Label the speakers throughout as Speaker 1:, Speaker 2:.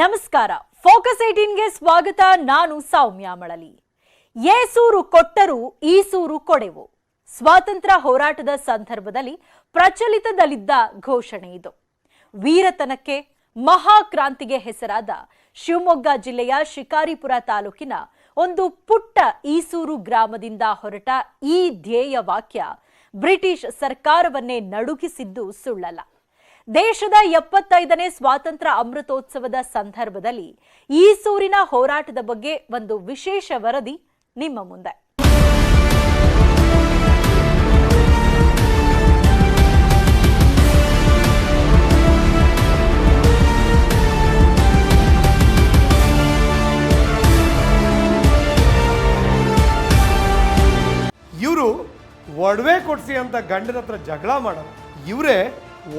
Speaker 1: ನಮಸ್ಕಾರ ಫೋಕಸ್ ಏಟೀನ್ಗೆ ಸ್ವಾಗತ ನಾನು ಸೌಮ್ಯ ಮಳಲಿ ಏಸೂರು ಕೊಟ್ಟರು ಈಸೂರು ಕೊಡೆವು ಸ್ವಾತಂತ್ರ್ಯ ಹೋರಾಟದ ಸಂದರ್ಭದಲ್ಲಿ ಪ್ರಚಲಿತದಲ್ಲಿದ್ದ ಘೋಷಣೆ ಇದು ವೀರತನಕ್ಕೆ ಮಹಾಕ್ರಾಂತಿಗೆ ಹೆಸರಾದ ಶಿವಮೊಗ್ಗ ಜಿಲ್ಲೆಯ ಶಿಕಾರಿಪುರ ತಾಲೂಕಿನ ಒಂದು ಪುಟ್ಟ ಈಸೂರು ಗ್ರಾಮದಿಂದ ಹೊರಟ ಈ ಧ್ಯೇಯ ವಾಕ್ಯ ಬ್ರಿಟಿಷ್ ಸರ್ಕಾರವನ್ನೇ ನಡುಗಿಸಿದ್ದು ಸುಳ್ಳಲ್ಲ ದೇಶದ ಎಪ್ಪತ್ತೈದನೇ ಸ್ವಾತಂತ್ರ್ಯ ಅಮೃತೋತ್ಸವದ ಸಂದರ್ಭದಲ್ಲಿ ಈ ಸೂರಿನ ಹೋರಾಟದ ಬಗ್ಗೆ ಒಂದು ವಿಶೇಷ ವರದಿ ನಿಮ್ಮ ಮುಂದೆ ಇವರು ಒಡವೆ ಕೊಡ್ಸಿ ಅಂತ ಗಂಡನ ಹತ್ರ ಜಗಳ ಮಾಡೋರು ಇವರೇ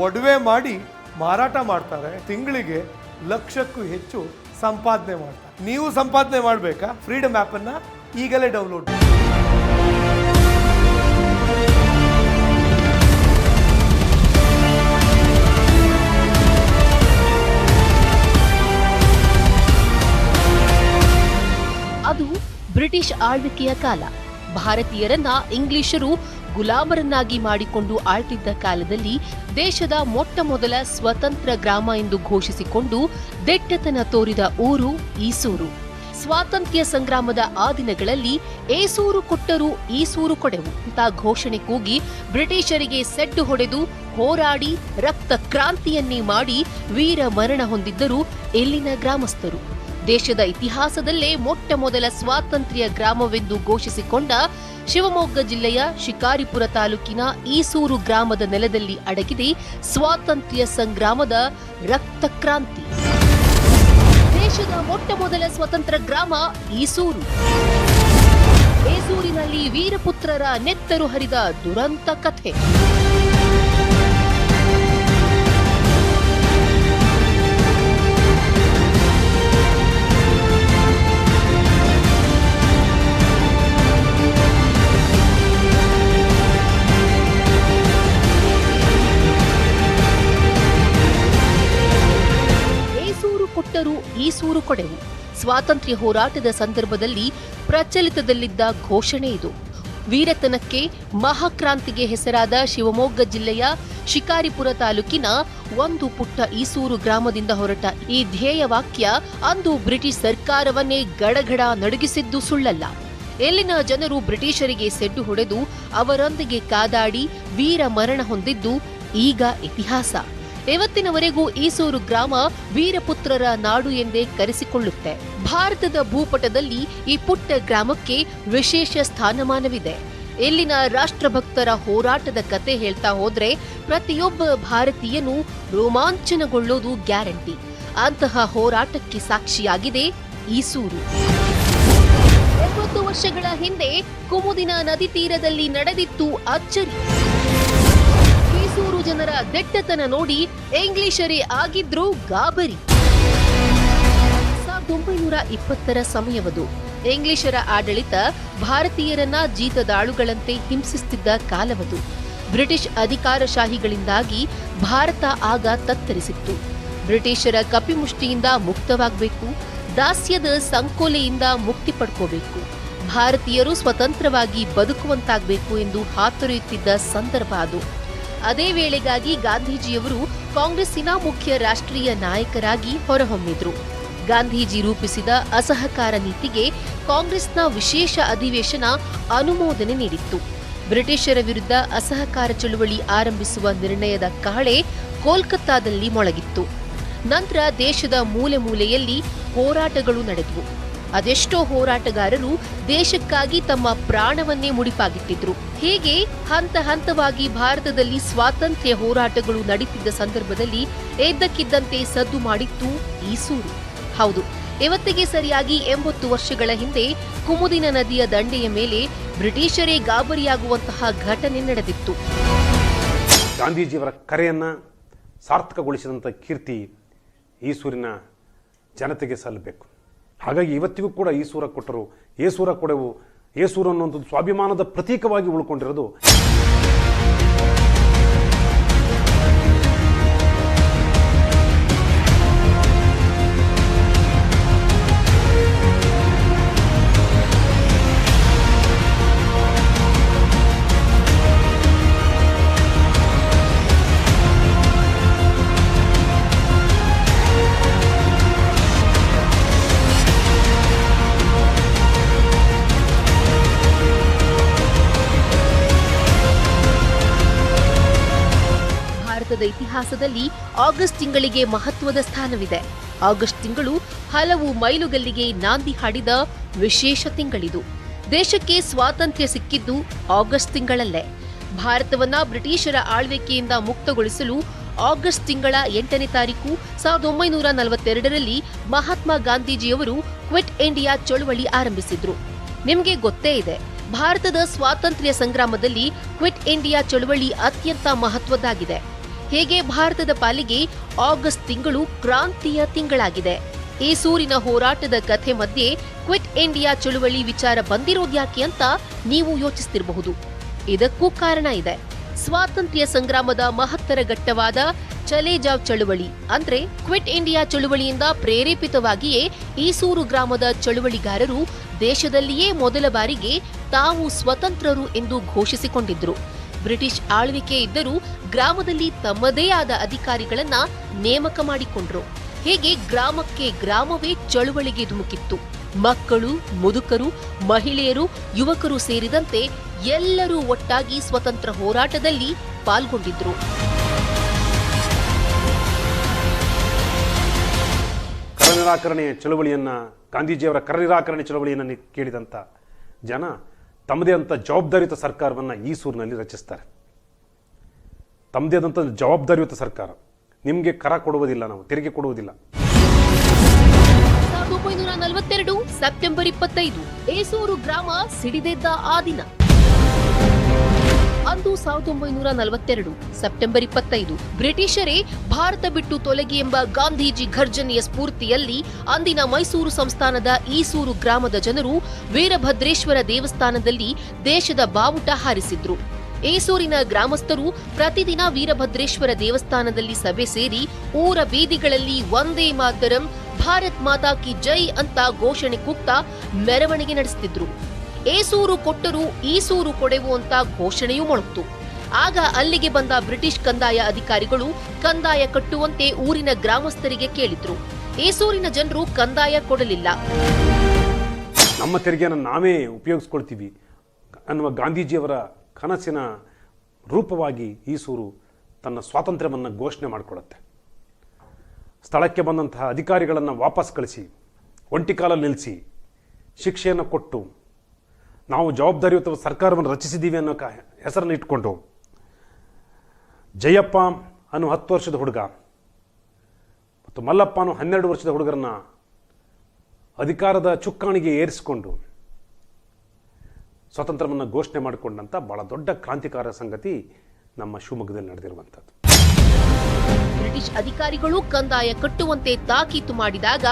Speaker 1: ಒಡವೆ ಮಾಡಿ ಮಾರಾಟ ಮಾಡ್ತಾರೆ ತಿಂಗಳಿಗೆ ಲಕ್ಷಕ್ಕೂ ಹೆಚ್ಚು ಸಂಪಾದನೆ ಮಾಡ್ತಾರೆ ನೀವು ಸಂಪಾದನೆ ಮಾಡಬೇಕಾ ಫ್ರೀಡಮ್ ಆ್ಯಪನ್ನು ಈಗಲೇ ಡೌನ್ಲೋಡ್
Speaker 2: ಅದು ಬ್ರಿಟಿಷ್ ಆಳ್ವಿಕೆಯ ಕಾಲ ಭಾರತೀಯರನ್ನ ಇಂಗ್ಲಿಷರು ಗುಲಾಮರನ್ನಾಗಿ ಮಾಡಿಕೊಂಡು ಆಳ್ತಿದ್ದ ಕಾಲದಲ್ಲಿ ದೇಶದ ಮೊಟ್ಟ ಮೊದಲ ಸ್ವತಂತ್ರ ಗ್ರಾಮ ಎಂದು ಘೋಷಿಸಿಕೊಂಡು ದೆಟ್ಟತನ ತೋರಿದ ಊರು ಈಸೂರು ಸ್ವಾತಂತ್ರ್ಯ ಸಂಗ್ರಾಮದ ಆ ದಿನಗಳಲ್ಲಿ ಏಸೂರು ಕೊಟ್ಟರೂ ಈಸೂರು ಕೊಡೆವು ಅಂತ ಘೋಷಣೆ ಕೂಗಿ ಬ್ರಿಟಿಷರಿಗೆ ಸೆಡ್ಡು ಹೊಡೆದು ಹೋರಾಡಿ ರಕ್ತ ಕ್ರಾಂತಿಯನ್ನೇ ಮಾಡಿ ವೀರ ಮರಣ ಹೊಂದಿದ್ದರು ಎಲ್ಲಿನ ಗ್ರಾಮಸ್ಥರು ದೇಶದ ಇತಿಹಾಸದಲ್ಲೇ ಮೊಟ್ಟ ಮೊದಲ ಸ್ವಾತಂತ್ರ್ಯ ಗ್ರಾಮವೆಂದು ಘೋಷಿಸಿಕೊಂಡ ಶಿವಮೊಗ್ಗ ಜಿಲ್ಲೆಯ ಶಿಕಾರಿಪುರ ತಾಲೂಕಿನ ಈಸೂರು ಗ್ರಾಮದ ನೆಲದಲ್ಲಿ ಅಡಗಿದೆ ಸ್ವಾತಂತ್ರ್ಯ ಸಂಗ್ರಾಮದ ರಕ್ತಕ್ರಾಂತಿ ದೇಶದ ಮೊಟ್ಟ ಮೊದಲ ಸ್ವತಂತ್ರ ಗ್ರಾಮ ಈಸೂರು ಈಸೂರಿನಲ್ಲಿ ವೀರಪುತ್ರರ ನೆತ್ತರು ಹರಿದ ದುರಂತ ಕಥೆ ದೂರು ಕೊಡೆವು ಸ್ವಾತಂತ್ರ್ಯ ಹೋರಾಟದ ಸಂದರ್ಭದಲ್ಲಿ ಪ್ರಚಲಿತದಲ್ಲಿದ್ದ ಘೋಷಣೆ ಇದು ವೀರತನಕ್ಕೆ ಮಹಾಕ್ರಾಂತಿಗೆ ಹೆಸರಾದ ಶಿವಮೊಗ್ಗ ಜಿಲ್ಲೆಯ ಶಿಕಾರಿಪುರ ತಾಲೂಕಿನ ಒಂದು ಪುಟ್ಟ ಈಸೂರು ಗ್ರಾಮದಿಂದ ಹೊರಟ ಈ ಧ್ಯೇಯ ವಾಕ್ಯ ಅಂದು ಬ್ರಿಟಿಷ್ ಸರ್ಕಾರವನ್ನೇ ಗಡಗಡ ನಡುಗಿಸಿದ್ದು ಸುಳ್ಳಲ್ಲ ಎಲ್ಲಿನ ಜನರು ಬ್ರಿಟಿಷರಿಗೆ ಸೆಡ್ಡು ಹೊಡೆದು ಅವರೊಂದಿಗೆ ಕಾದಾಡಿ ವೀರ ಮರಣ ಹೊಂದಿದ್ದು ಈಗ ಇತಿಹಾಸ ಇವತ್ತಿನವರೆಗೂ ಈಸೂರು ಗ್ರಾಮ ವೀರಪುತ್ರರ ನಾಡು ಎಂದೇ ಕರೆಸಿಕೊಳ್ಳುತ್ತೆ ಭಾರತದ ಭೂಪಟದಲ್ಲಿ ಈ ಪುಟ್ಟ ಗ್ರಾಮಕ್ಕೆ ವಿಶೇಷ ಸ್ಥಾನಮಾನವಿದೆ ಇಲ್ಲಿನ ರಾಷ್ಟ್ರಭಕ್ತರ ಹೋರಾಟದ ಕತೆ ಹೇಳ್ತಾ ಹೋದ್ರೆ ಪ್ರತಿಯೊಬ್ಬ ಭಾರತೀಯನು ರೋಮಾಂಚನಗೊಳ್ಳೋದು ಗ್ಯಾರಂಟಿ ಅಂತಹ ಹೋರಾಟಕ್ಕೆ ಸಾಕ್ಷಿಯಾಗಿದೆ ಈಸೂರು ಎಂಬತ್ತು ವರ್ಷಗಳ ಹಿಂದೆ ಕುಮುದಿನ ನದಿ ತೀರದಲ್ಲಿ ನಡೆದಿತ್ತು ಅಚ್ಚರಿ ಕೆಟ್ಟತನ ನೋಡಿ ಇಂಗ್ಲಿಷರೇ ಆಗಿದ್ರು ಗಾಬರಿ ಸಾವಿರದ ಒಂಬೈನೂರ ಇಪ್ಪತ್ತರ ಸಮಯವದು ಇಂಗ್ಲಿಷರ ಆಡಳಿತ ಭಾರತೀಯರನ್ನ ಜೀತದಾಳುಗಳಂತೆ ಹಿಂಸಿಸುತ್ತಿದ್ದ ಕಾಲವದು ಬ್ರಿಟಿಷ್ ಅಧಿಕಾರಶಾಹಿಗಳಿಂದಾಗಿ ಭಾರತ ಆಗ ತತ್ತರಿಸಿತ್ತು ಬ್ರಿಟಿಷರ ಕಪಿಮುಷ್ಟಿಯಿಂದ ಮುಕ್ತವಾಗಬೇಕು ದಾಸ್ಯದ ಸಂಕೋಲೆಯಿಂದ ಮುಕ್ತಿ ಪಡ್ಕೋಬೇಕು ಭಾರತೀಯರು ಸ್ವತಂತ್ರವಾಗಿ ಬದುಕುವಂತಾಗಬೇಕು ಎಂದು ಹಾತೊರೆಯುತ್ತಿದ್ದ ಸಂದರ್ಭ ಅದು ಅದೇ ವೇಳೆಗಾಗಿ ಗಾಂಧೀಜಿಯವರು ಕಾಂಗ್ರೆಸ್ಸಿನ ಮುಖ್ಯ ರಾಷ್ಟ್ರೀಯ ನಾಯಕರಾಗಿ ಹೊರಹೊಮ್ಮಿದ್ರು ಗಾಂಧೀಜಿ ರೂಪಿಸಿದ ಅಸಹಕಾರ ನೀತಿಗೆ ಕಾಂಗ್ರೆಸ್ನ ವಿಶೇಷ ಅಧಿವೇಶನ ಅನುಮೋದನೆ ನೀಡಿತ್ತು ಬ್ರಿಟಿಷರ ವಿರುದ್ಧ ಅಸಹಕಾರ ಚಳುವಳಿ ಆರಂಭಿಸುವ ನಿರ್ಣಯದ ಕಾಳೆ ಕೋಲ್ಕತ್ತಾದಲ್ಲಿ ಮೊಳಗಿತ್ತು ನಂತರ ದೇಶದ ಮೂಲೆ ಮೂಲೆಯಲ್ಲಿ ಹೋರಾಟಗಳು ನಡೆದವು ಅದೆಷ್ಟೋ ಹೋರಾಟಗಾರರು ದೇಶಕ್ಕಾಗಿ ತಮ್ಮ ಪ್ರಾಣವನ್ನೇ ಮುಡಿಪಾಗಿಟ್ಟಿದ್ರು ಹೀಗೆ ಹಂತ ಹಂತವಾಗಿ ಭಾರತದಲ್ಲಿ ಸ್ವಾತಂತ್ರ್ಯ ಹೋರಾಟಗಳು ನಡೀತಿದ್ದ ಸಂದರ್ಭದಲ್ಲಿ ಎದ್ದಕ್ಕಿದ್ದಂತೆ ಸದ್ದು ಮಾಡಿತ್ತು ಈ ಸೂರು ಹೌದು ಇವತ್ತಿಗೆ ಸರಿಯಾಗಿ ಎಂಬತ್ತು ವರ್ಷಗಳ ಹಿಂದೆ ಕುಮುದಿನ ನದಿಯ ದಂಡೆಯ ಮೇಲೆ ಬ್ರಿಟಿಷರೇ ಗಾಬರಿಯಾಗುವಂತಹ ಘಟನೆ ನಡೆದಿತ್ತು
Speaker 3: ಗಾಂಧೀಜಿಯವರ ಕರೆಯನ್ನ ಸಾರ್ಥಕಗೊಳಿಸಿದಂಥ ಕೀರ್ತಿ ಈಸೂರಿನ ಜನತೆಗೆ ಸಲ್ಲಬೇಕು ಹಾಗಾಗಿ ಇವತ್ತಿಗೂ ಕೂಡ ಈ ಸೂರ ಕೊಟ್ಟರು ಸೂರ ಕೊಡೆವು ಸೂರ ಅನ್ನುವಂಥದ್ದು ಸ್ವಾಭಿಮಾನದ ಪ್ರತೀಕವಾಗಿ ಉಳ್ಕೊಂಡಿರೋದು
Speaker 2: ಇತಿಹಾಸದಲ್ಲಿ ಆಗಸ್ಟ್ ತಿಂಗಳಿಗೆ ಮಹತ್ವದ ಸ್ಥಾನವಿದೆ ಆಗಸ್ಟ್ ತಿಂಗಳು ಹಲವು ಮೈಲುಗಲ್ಲಿಗೆ ನಾಂದಿ ಹಾಡಿದ ವಿಶೇಷ ತಿಂಗಳಿದು ದೇಶಕ್ಕೆ ಸ್ವಾತಂತ್ರ್ಯ ಸಿಕ್ಕಿದ್ದು ಆಗಸ್ಟ್ ತಿಂಗಳಲ್ಲೇ ಭಾರತವನ್ನ ಬ್ರಿಟಿಷರ ಆಳ್ವಿಕೆಯಿಂದ ಮುಕ್ತಗೊಳಿಸಲು ಆಗಸ್ಟ್ ತಿಂಗಳ ಎಂಟನೇ ತಾರೀಕು ಸಾವಿರದ ಒಂಬೈನೂರ ನಲವತ್ತೆರಡರಲ್ಲಿ ಮಹಾತ್ಮ ಗಾಂಧೀಜಿಯವರು ಕ್ವಿಟ್ ಇಂಡಿಯಾ ಚಳುವಳಿ ಆರಂಭಿಸಿದ್ರು ನಿಮಗೆ ಗೊತ್ತೇ ಇದೆ ಭಾರತದ ಸ್ವಾತಂತ್ರ್ಯ ಸಂಗ್ರಾಮದಲ್ಲಿ ಕ್ವಿಟ್ ಇಂಡಿಯಾ ಚಳುವಳಿ ಅತ್ಯಂತ ಮಹತ್ವದ್ದಾಗಿದೆ ಹೇಗೆ ಭಾರತದ ಪಾಲಿಗೆ ಆಗಸ್ಟ್ ತಿಂಗಳು ಕ್ರಾಂತಿಯ ತಿಂಗಳಾಗಿದೆ ಈ ಸೂರಿನ ಹೋರಾಟದ ಕಥೆ ಮಧ್ಯೆ ಕ್ವಿಟ್ ಇಂಡಿಯಾ ಚಳುವಳಿ ವಿಚಾರ ಬಂದಿರೋದ್ಯಾಕೆ ಅಂತ ನೀವು ಯೋಚಿಸ್ತಿರಬಹುದು ಇದಕ್ಕೂ ಕಾರಣ ಇದೆ ಸ್ವಾತಂತ್ರ್ಯ ಸಂಗ್ರಾಮದ ಮಹತ್ತರ ಘಟ್ಟವಾದ ಚಲೇಜಾವ್ ಚಳುವಳಿ ಅಂದ್ರೆ ಕ್ವಿಟ್ ಇಂಡಿಯಾ ಚಳುವಳಿಯಿಂದ ಪ್ರೇರೇಪಿತವಾಗಿಯೇ ಈಸೂರು ಗ್ರಾಮದ ಚಳುವಳಿಗಾರರು ದೇಶದಲ್ಲಿಯೇ ಮೊದಲ ಬಾರಿಗೆ ತಾವು ಸ್ವತಂತ್ರರು ಎಂದು ಘೋಷಿಸಿಕೊಂಡಿದ್ರು ಬ್ರಿಟಿಷ್ ಆಳ್ವಿಕೆ ಇದ್ದರೂ ಗ್ರಾಮದಲ್ಲಿ ತಮ್ಮದೇ ಆದ ಅಧಿಕಾರಿಗಳನ್ನ ನೇಮಕ ಮಾಡಿಕೊಂಡ್ರು ಹೇಗೆ ಗ್ರಾಮಕ್ಕೆ ಗ್ರಾಮವೇ ಚಳುವಳಿಗೆ ಧುಮುಕಿತ್ತು ಮಕ್ಕಳು ಮುದುಕರು ಮಹಿಳೆಯರು ಯುವಕರು ಸೇರಿದಂತೆ ಎಲ್ಲರೂ ಒಟ್ಟಾಗಿ ಸ್ವತಂತ್ರ ಹೋರಾಟದಲ್ಲಿ ಪಾಲ್ಗೊಂಡಿದ್ರು
Speaker 3: ಕರನಿರಾಕರಣೆಯ ಚಳುವಳಿಯನ್ನ ಗಾಂಧೀಜಿಯವರ ಕರನಿರಾಕರಣೆ ಚಳುವಳಿಯನ್ನ ಕೇಳಿದಂತ ಜನ ತಮ್ಮದೇ ಆದಂಥ ಜವಾಬ್ದಾರಿಯುತ ಸರ್ಕಾರವನ್ನು ಈ ಸೂರಿನಲ್ಲಿ ರಚಿಸ್ತಾರೆ ತಮ್ಮದೇ ಆದಂಥ ಜವಾಬ್ದಾರಿಯುತ ಸರ್ಕಾರ ನಿಮಗೆ ಕರ ಕೊಡುವುದಿಲ್ಲ ನಾವು ತೆರಿಗೆ ಕೊಡುವುದಿಲ್ಲ
Speaker 2: ಸೆಪ್ಟೆಂಬರ್ ಇಪ್ಪತ್ತೈದು ಏಸೂರು ಗ್ರಾಮ ಸಿಡಿದೆದ್ದ ಆ ದಿನ ಅಂದು ಸಾವಿರದ ಒಂಬೈನೂರ ನಲವತ್ತೆರಡು ಸೆಪ್ಟೆಂಬರ್ ಇಪ್ಪತ್ತೈದು ಬ್ರಿಟಿಷರೇ ಭಾರತ ಬಿಟ್ಟು ತೊಲಗಿ ಎಂಬ ಗಾಂಧೀಜಿ ಘರ್ಜನೆಯ ಸ್ಫೂರ್ತಿಯಲ್ಲಿ ಅಂದಿನ ಮೈಸೂರು ಸಂಸ್ಥಾನದ ಈಸೂರು ಗ್ರಾಮದ ಜನರು ವೀರಭದ್ರೇಶ್ವರ ದೇವಸ್ಥಾನದಲ್ಲಿ ದೇಶದ ಬಾವುಟ ಹಾರಿಸಿದ್ರು ಏಸೂರಿನ ಗ್ರಾಮಸ್ಥರು ಪ್ರತಿದಿನ ವೀರಭದ್ರೇಶ್ವರ ದೇವಸ್ಥಾನದಲ್ಲಿ ಸಭೆ ಸೇರಿ ಊರ ಬೀದಿಗಳಲ್ಲಿ ಒಂದೇ ಮಾತರಂ ಭಾರತ್ ಮಾತಾ ಕಿ ಜೈ ಅಂತ ಘೋಷಣೆ ಕೂಗ್ತಾ ಮೆರವಣಿಗೆ ನಡೆಸುತ್ತಿದ್ರು ಏ ಸೂರು ಕೊಟ್ಟರೂ ಈ ಸೂರು ಕೊಡೆವು ಅಂತ ಘೋಷಣೆಯೂ ಮೊಳಗಿತು ಆಗ ಅಲ್ಲಿಗೆ ಬಂದ ಬ್ರಿಟಿಷ್ ಕಂದಾಯ ಅಧಿಕಾರಿಗಳು ಕಂದಾಯ ಕಟ್ಟುವಂತೆ ಊರಿನ ಗ್ರಾಮಸ್ಥರಿಗೆ ಕೇಳಿದ್ರು ಏಸೂರಿನ ಜನರು ಕಂದಾಯ ಕೊಡಲಿಲ್ಲ
Speaker 3: ನಮ್ಮ ತೆರಿಗೆಯನ್ನು ನಾವೇ ಉಪಯೋಗಿಸ್ಕೊಳ್ತೀವಿ ಅನ್ನುವ ಗಾಂಧೀಜಿಯವರ ಕನಸಿನ ರೂಪವಾಗಿ ಈ ಸೂರು ತನ್ನ ಸ್ವಾತಂತ್ರ್ಯವನ್ನು ಘೋಷಣೆ ಮಾಡಿಕೊಳ್ಳುತ್ತೆ ಸ್ಥಳಕ್ಕೆ ಬಂದಂತಹ ಅಧಿಕಾರಿಗಳನ್ನು ವಾಪಸ್ ಕಳಿಸಿ ಒಂಟಿ ಕಾಲ ನಿಲ್ಲಿಸಿ ಶಿಕ್ಷೆಯನ್ನು ಕೊಟ್ಟು ನಾವು ಜವಾಬ್ದಾರಿಯುತ ಸರ್ಕಾರವನ್ನು ರಚಿಸಿದ್ದೀವಿ ಅನ್ನೋ ಹೆಸರನ್ನು ಇಟ್ಕೊಂಡು ಜಯಪ್ಪ ಅನ್ನು ಹತ್ತು ವರ್ಷದ ಹುಡುಗ ಮತ್ತು ಮಲ್ಲಪ್ಪ ಅನ್ನು ಹನ್ನೆರಡು ವರ್ಷದ ಹುಡುಗರನ್ನ ಅಧಿಕಾರದ ಚುಕ್ಕಾಣಿಗೆ ಏರಿಸಿಕೊಂಡು ಸ್ವಾತಂತ್ರ್ಯವನ್ನು ಘೋಷಣೆ ಮಾಡಿಕೊಂಡಂಥ ಭಾಳ ದೊಡ್ಡ ಕ್ರಾಂತಿಕಾರ ಸಂಗತಿ ನಮ್ಮ ಶಿವಮೊಗ್ಗದಲ್ಲಿ ನಡೆದಿರುವಂಥದ್ದು
Speaker 2: ಬ್ರಿಟಿಷ್ ಅಧಿಕಾರಿಗಳು ಕಂದಾಯ ಕಟ್ಟುವಂತೆ ತಾಕೀತು ಮಾಡಿದಾಗ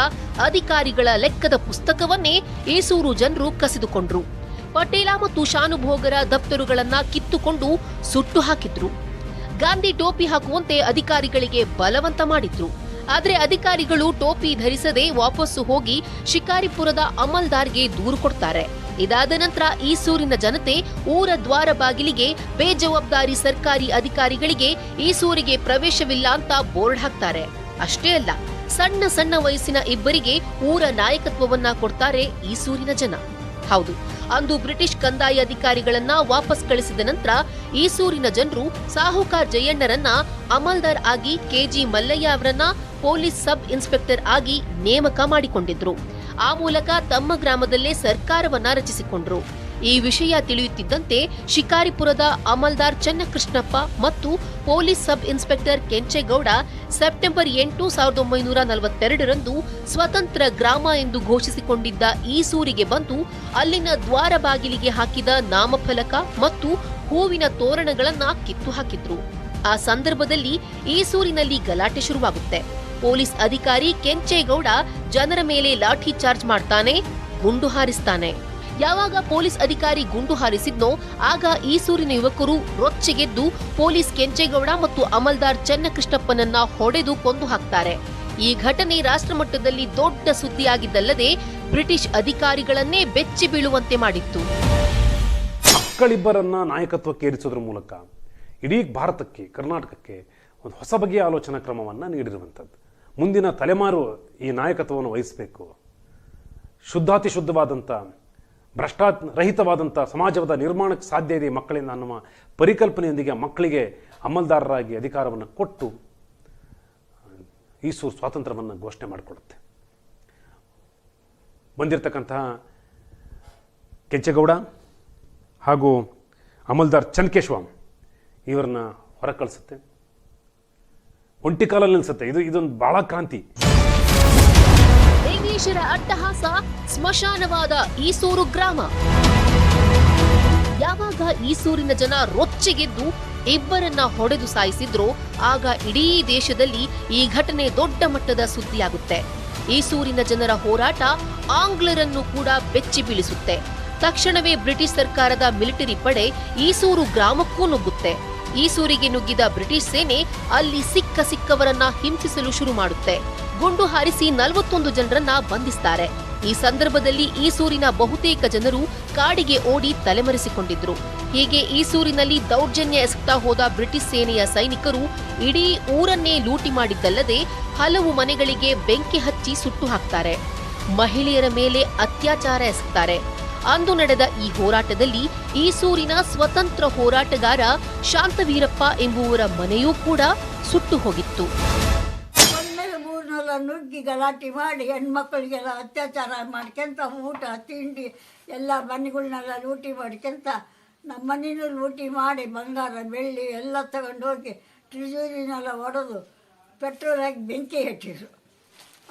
Speaker 2: ಅಧಿಕಾರಿಗಳ ಲೆಕ್ಕದ ಪುಸ್ತಕವನ್ನೇ ಏಸೂರು ಜನರು ಕಸಿದುಕೊಂಡ್ರು ಪಟೇಲ ಮತ್ತು ಶಾನುಭೋಗರ ದಪ್ತರುಗಳನ್ನ ಕಿತ್ತುಕೊಂಡು ಸುಟ್ಟು ಹಾಕಿದ್ರು ಗಾಂಧಿ ಟೋಪಿ ಹಾಕುವಂತೆ ಅಧಿಕಾರಿಗಳಿಗೆ ಬಲವಂತ ಮಾಡಿದ್ರು ಆದರೆ ಅಧಿಕಾರಿಗಳು ಟೋಪಿ ಧರಿಸದೆ ವಾಪಸ್ಸು ಹೋಗಿ ಶಿಕಾರಿಪುರದ ಅಮಲ್ದಾರ್ಗೆ ದೂರು ಕೊಡ್ತಾರೆ ಇದಾದ ನಂತರ ಈ ಸೂರಿನ ಜನತೆ ಊರ ದ್ವಾರ ಬಾಗಿಲಿಗೆ ಬೇಜವಾಬ್ದಾರಿ ಸರ್ಕಾರಿ ಅಧಿಕಾರಿಗಳಿಗೆ ಈ ಸೂರಿಗೆ ಪ್ರವೇಶವಿಲ್ಲ ಅಂತ ಬೋರ್ಡ್ ಹಾಕ್ತಾರೆ ಅಷ್ಟೇ ಅಲ್ಲ ಸಣ್ಣ ಸಣ್ಣ ವಯಸ್ಸಿನ ಇಬ್ಬರಿಗೆ ಊರ ನಾಯಕತ್ವವನ್ನ ಕೊಡ್ತಾರೆ ಈ ಸೂರಿನ ಜನ ಹೌದು ಅಂದು ಬ್ರಿಟಿಷ್ ಕಂದಾಯ ಅಧಿಕಾರಿಗಳನ್ನ ವಾಪಸ್ ಕಳಿಸಿದ ನಂತರ ಈಸೂರಿನ ಜನರು ಸಾಹುಕಾರ್ ಜಯಣ್ಣರನ್ನ ಅಮಲ್ದಾರ್ ಆಗಿ ಕೆಜಿ ಮಲ್ಲಯ್ಯ ಅವರನ್ನ ಪೊಲೀಸ್ ಸಬ್ ಇನ್ಸ್ಪೆಕ್ಟರ್ ಆಗಿ ನೇಮಕ ಮಾಡಿಕೊಂಡಿದ್ರು ಆ ಮೂಲಕ ತಮ್ಮ ಗ್ರಾಮದಲ್ಲೇ ಸರ್ಕಾರವನ್ನ ರಚಿಸಿಕೊಂಡ್ರು ಈ ವಿಷಯ ತಿಳಿಯುತ್ತಿದ್ದಂತೆ ಶಿಕಾರಿಪುರದ ಅಮಲ್ದಾರ್ ಚನ್ನಕೃಷ್ಣಪ್ಪ ಮತ್ತು police sub inspector Kenchegowda September ಎಂಟು ಸಾವಿರದ ಒಂಬೈನೂರ ನಲವತ್ತೆರಡರಂದು ಸ್ವತಂತ್ರ ಗ್ರಾಮ ಎಂದು ಘೋಷಿಸಿಕೊಂಡಿದ್ದ ಈ ಸೂರಿಗೆ ಬಂದು ಅಲ್ಲಿನ ದ್ವಾರ ಬಾಗಿಲಿಗೆ ಹಾಕಿದ ನಾಮಫಲಕ ಮತ್ತು ಹೂವಿನ ತೋರಣಗಳನ್ನ ಕಿತ್ತು ಹಾಕಿದ್ರು ಆ ಸಂದರ್ಭದಲ್ಲಿ ಈಸೂರಿನಲ್ಲಿ ಗಲಾಟೆ ಶುರುವಾಗುತ್ತೆ ಪೊಲೀಸ್ ಅಧಿಕಾರಿ ಕೆಂಚೇಗೌಡ ಜನರ ಮೇಲೆ ಲಾಠಿ ಚಾರ್ಜ್ ಮಾಡ್ತಾನೆ ಗುಂಡು ಹಾರಿಸ್ತಾನೆ ಯಾವಾಗ ಪೊಲೀಸ್ ಅಧಿಕಾರಿ ಗುಂಡು ಹಾರಿಸಿದ್ನೋ ಆಗ ಈಸೂರಿನ ಯುವಕರು ರೊಚ್ಚಿಗೆದ್ದು ಪೊಲೀಸ್ ಕೆಂಚೇಗೌಡ ಮತ್ತು ಅಮಲ್ದಾರ್ ಚನ್ನಕೃಷ್ಣಪ್ಪನನ್ನ ಹೊಡೆದು ಕೊಂದು ಹಾಕ್ತಾರೆ ಈ ಘಟನೆ ರಾಷ್ಟ್ರಮಟ್ಟದಲ್ಲಿ ದೊಡ್ಡ ಸುದ್ದಿಯಾಗಿದ್ದಲ್ಲದೆ ಬ್ರಿಟಿಷ್ ಅಧಿಕಾರಿಗಳನ್ನೇ ಬೆಚ್ಚಿ ಬೀಳುವಂತೆ ಮಾಡಿತ್ತು
Speaker 3: ಮಕ್ಕಳಿಬ್ಬರನ್ನ ನಾಯಕತ್ವಕ್ಕೆ ಏರಿಸೋದ್ರ ಮೂಲಕ ಇಡೀ ಭಾರತಕ್ಕೆ ಕರ್ನಾಟಕಕ್ಕೆ ಒಂದು ಹೊಸ ಬಗೆಯ ಆಲೋಚನಾ ಕ್ರಮವನ್ನು ನೀಡಿರುವಂಥದ್ದು ಮುಂದಿನ ತಲೆಮಾರು ಈ ನಾಯಕತ್ವವನ್ನು ವಹಿಸಬೇಕು ಶುದ್ಧಾತಿ ಶುದ್ಧವಾದಂತ ಭ್ರಷ್ಟಾ ರಹಿತವಾದಂಥ ಸಮಾಜವಾದ ನಿರ್ಮಾಣಕ್ಕೆ ಸಾಧ್ಯ ಇದೆ ಮಕ್ಕಳಿಂದ ಅನ್ನುವ ಪರಿಕಲ್ಪನೆಯೊಂದಿಗೆ ಮಕ್ಕಳಿಗೆ ಅಮಲ್ದಾರರಾಗಿ ಅಧಿಕಾರವನ್ನು ಕೊಟ್ಟು ಈಸು ಸ್ವಾತಂತ್ರ್ಯವನ್ನು ಘೋಷಣೆ ಮಾಡಿಕೊಡುತ್ತೆ ಬಂದಿರತಕ್ಕಂತಹ ಕೆಂಚೇಗೌಡ ಹಾಗೂ ಅಮಲ್ದಾರ್ ಚನ್ಕೇಶ್ವಾಮ್ ಇವರನ್ನ ಹೊರ ಕಳಿಸುತ್ತೆ ಒಂಟಿ ಕಾಲಲ್ಲಿ ನಿಲ್ಲಿಸುತ್ತೆ ಇದು ಇದೊಂದು ಭಾಳ ಕ್ರಾಂತಿ
Speaker 2: ಇಂಗ್ಲಿಷರ ಅಟ್ಟಹಾಸ ಸ್ಮಶಾನವಾದ ಈಸೂರು ಗ್ರಾಮ ಯಾವಾಗ ಈಸೂರಿನ ಜನ ರೊಚ್ಚಿಗೆದ್ದು ಇಬ್ಬರನ್ನ ಹೊಡೆದು ಸಾಯಿಸಿದ್ರೋ ಆಗ ಇಡೀ ದೇಶದಲ್ಲಿ ಈ ಘಟನೆ ದೊಡ್ಡ ಮಟ್ಟದ ಸುದ್ದಿಯಾಗುತ್ತೆ ಈಸೂರಿನ ಜನರ ಹೋರಾಟ ಆಂಗ್ಲರನ್ನು ಕೂಡ ಬೆಚ್ಚಿ ಬೀಳಿಸುತ್ತೆ ತಕ್ಷಣವೇ ಬ್ರಿಟಿಷ್ ಸರ್ಕಾರದ ಮಿಲಿಟರಿ ಪಡೆ ಈಸೂರು ಗ್ರಾಮಕ್ಕೂ ನುಗ್ಗುತ್ತೆ ಈ ನುಗ್ಗಿದ ಬ್ರಿಟಿಷ್ ಸೇನೆ ಅಲ್ಲಿ ಸಿಕ್ಕ ಸಿಕ್ಕವರನ್ನ ಹಿಂಸಿಸಲು ಶುರು ಮಾಡುತ್ತೆ ಗುಂಡು ಹಾರಿಸಿ ನಲವತ್ತೊಂದು ಜನರನ್ನ ಬಂಧಿಸ್ತಾರೆ ಈ ಸಂದರ್ಭದಲ್ಲಿ ಈ ಸೂರಿನ ಬಹುತೇಕ ಜನರು ಕಾಡಿಗೆ ಓಡಿ ತಲೆಮರೆಸಿಕೊಂಡಿದ್ರು ಹೀಗೆ ಈ ಸೂರಿನಲ್ಲಿ ದೌರ್ಜನ್ಯ ಎಸಗ್ತಾ ಹೋದ ಬ್ರಿಟಿಷ್ ಸೇನೆಯ ಸೈನಿಕರು ಇಡೀ ಊರನ್ನೇ ಲೂಟಿ ಮಾಡಿದ್ದಲ್ಲದೆ ಹಲವು ಮನೆಗಳಿಗೆ ಬೆಂಕಿ ಹಚ್ಚಿ ಸುಟ್ಟು ಹಾಕ್ತಾರೆ ಮಹಿಳೆಯರ ಮೇಲೆ ಅತ್ಯಾಚಾರ ಎಸಗ್ತಾರೆ ಅಂದು ನಡೆದ ಈ ಹೋರಾಟದಲ್ಲಿ ಈಸೂರಿನ ಸ್ವತಂತ್ರ ಹೋರಾಟಗಾರ ಶಾಂತವೀರಪ್ಪ ಎಂಬುವರ ಮನೆಯೂ ಕೂಡ ಸುಟ್ಟು ಹೋಗಿತ್ತು
Speaker 4: ನುಗ್ಗಿ ಗಲಾಟೆ ಮಾಡಿ ಹೆಣ್ಮಕ್ಳಿಗೆಲ್ಲ ಅತ್ಯಾಚಾರ ಮಾಡ್ಕೊಂತ ಊಟ ತಿಂಡಿ ಎಲ್ಲ ಮನೆಗಳ್ನೆಲ್ಲ ಲೂಟಿ ಮಾಡ್ಕೊಂತ ನಮ್ಮ ಮನೇಲೂ ಲೂಟಿ ಮಾಡಿ ಬಂಗಾರ ಬೆಳ್ಳಿ ಎಲ್ಲ ತಗೊಂಡೋಗಿ ಟ್ರಿಜೂರಿನೆಲ್ಲ ಒಡೆದು ಪೆಟ್ರೋಲ್ ಹಾಕಿ ಬೆಂಕಿ ಹಟ್ಟಿದ್ರು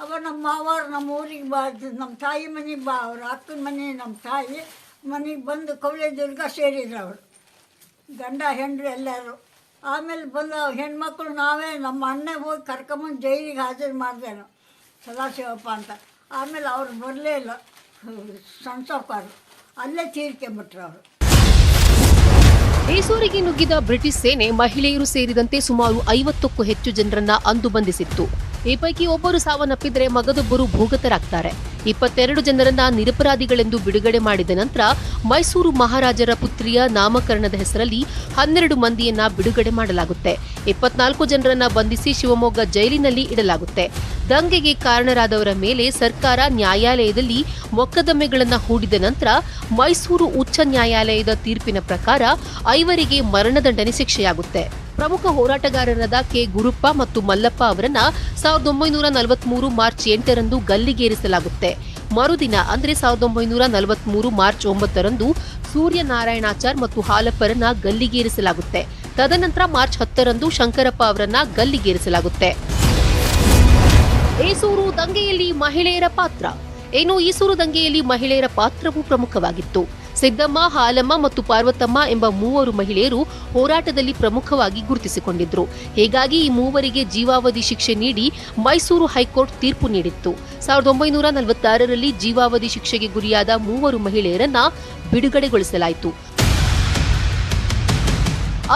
Speaker 4: ಅವ ನಮ್ಮ ಮಾವರು ನಮ್ಮ ಊರಿಗೆ ಬಾ ನಮ್ಮ ತಾಯಿ ಮನೆಗೆ ಬಾ ಅವ್ರ ಅಕ್ಕನ ಮನೆ ನಮ್ಮ ತಾಯಿ ಮನೆಗೆ ಬಂದು ಕೌಳೆ ದುರ್ಗ ಸೇರಿದ್ರು ಅವರು ಗಂಡ ಹೆಂಡ್ರು ಎಲ್ಲರೂ ಆಮೇಲೆ ಬಂದು ಹೆಣ್ಮಕ್ಳು ನಾವೇ ನಮ್ಮ ಅಣ್ಣ ಹೋಗಿ ಕರ್ಕೊಂಬಂದು ಜೈಲಿಗೆ ಹಾಜರು ನಾವು ಸದಾಶಿವಪ್ಪ ಅಂತ ಆಮೇಲೆ ಅವ್ರು ಬರಲೇ ಇಲ್ಲ ಸಣ್ಸಪ್ಪರು ಅಲ್ಲೇ ಅಲ್ಲೇ ತೀರ್ಕೊಂಬಿಟ್ರು ಅವರು
Speaker 2: ಮೈಸೂರಿಗೆ ನುಗ್ಗಿದ ಬ್ರಿಟಿಷ್ ಸೇನೆ ಮಹಿಳೆಯರು ಸೇರಿದಂತೆ ಸುಮಾರು ಐವತ್ತಕ್ಕೂ ಹೆಚ್ಚು ಜನರನ್ನ ಅಂದು ಬಂಧಿಸಿತ್ತು ಈ ಪೈಕಿ ಒಬ್ಬರು ಸಾವನ್ನಪ್ಪಿದ್ರೆ ಮಗದೊಬ್ಬರು ಭೂಗತರಾಗ್ತಾರೆ ಇಪ್ಪತ್ತೆರಡು ಜನರನ್ನ ನಿರಪರಾಧಿಗಳೆಂದು ಬಿಡುಗಡೆ ಮಾಡಿದ ನಂತರ ಮೈಸೂರು ಮಹಾರಾಜರ ಪುತ್ರಿಯ ನಾಮಕರಣದ ಹೆಸರಲ್ಲಿ ಹನ್ನೆರಡು ಮಂದಿಯನ್ನ ಬಿಡುಗಡೆ ಮಾಡಲಾಗುತ್ತೆ ಇಪ್ಪತ್ನಾಲ್ಕು ಜನರನ್ನ ಬಂಧಿಸಿ ಶಿವಮೊಗ್ಗ ಜೈಲಿನಲ್ಲಿ ಇಡಲಾಗುತ್ತೆ ದಂಗೆಗೆ ಕಾರಣರಾದವರ ಮೇಲೆ ಸರ್ಕಾರ ನ್ಯಾಯಾಲಯದಲ್ಲಿ ಮೊಕದ್ದಮೆಗಳನ್ನು ಹೂಡಿದ ನಂತರ ಮೈಸೂರು ಉಚ್ಚ ನ್ಯಾಯಾಲಯದ ತೀರ್ಪಿನ ಪ್ರಕಾರ ಐವರಿಗೆ ಮರಣದಂಡನೆ ಶಿಕ್ಷೆಯಾಗುತ್ತೆ ಪ್ರಮುಖ ಹೋರಾಟಗಾರರಾದ ಕೆ ಗುರುಪ್ಪ ಮತ್ತು ಮಲ್ಲಪ್ಪ ಅವರನ್ನ ಸಾವಿರದ ಒಂಬೈನೂರ ನಲವತ್ಮೂರು ಮಾರ್ಚ್ ಎಂಟರಂದು ಗಲ್ಲಿಗೇರಿಸಲಾಗುತ್ತೆ ಮರುದಿನ ಅಂದರೆ ಸಾವಿರದ ಒಂಬೈನೂರ ನಲವತ್ಮೂರು ಮಾರ್ಚ್ ಒಂಬತ್ತರಂದು ಸೂರ್ಯನಾರಾಯಣಾಚಾರ್ ಮತ್ತು ಹಾಲಪ್ಪರನ್ನ ಗಲ್ಲಿಗೇರಿಸಲಾಗುತ್ತೆ ತದನಂತರ ಮಾರ್ಚ್ ಹತ್ತರಂದು ಶಂಕರಪ್ಪ ಅವರನ್ನ ಗಲ್ಲಿಗೇರಿಸಲಾಗುತ್ತೆ ಈಸೂರು ದಂಗೆಯಲ್ಲಿ ಮಹಿಳೆಯರ ಪಾತ್ರ ಏನು ಈಸೂರು ದಂಗೆಯಲ್ಲಿ ಮಹಿಳೆಯರ ಪಾತ್ರವೂ ಪ್ರಮುಖವಾಗಿತ್ತು ಸಿದ್ದಮ್ಮ ಹಾಲಮ್ಮ ಮತ್ತು ಪಾರ್ವತಮ್ಮ ಎಂಬ ಮೂವರು ಮಹಿಳೆಯರು ಹೋರಾಟದಲ್ಲಿ ಪ್ರಮುಖವಾಗಿ ಗುರುತಿಸಿಕೊಂಡಿದ್ದರು ಹೀಗಾಗಿ ಈ ಮೂವರಿಗೆ ಜೀವಾವಧಿ ಶಿಕ್ಷೆ ನೀಡಿ ಮೈಸೂರು ಹೈಕೋರ್ಟ್ ತೀರ್ಪು ನೀಡಿತ್ತು ಸಾವಿರದ ಒಂಬೈನೂರ ನಲವತ್ತಾರರಲ್ಲಿ ಜೀವಾವಧಿ ಶಿಕ್ಷೆಗೆ ಗುರಿಯಾದ ಮೂವರು ಮಹಿಳೆಯರನ್ನ ಬಿಡುಗಡೆಗೊಳಿಸಲಾಯಿತು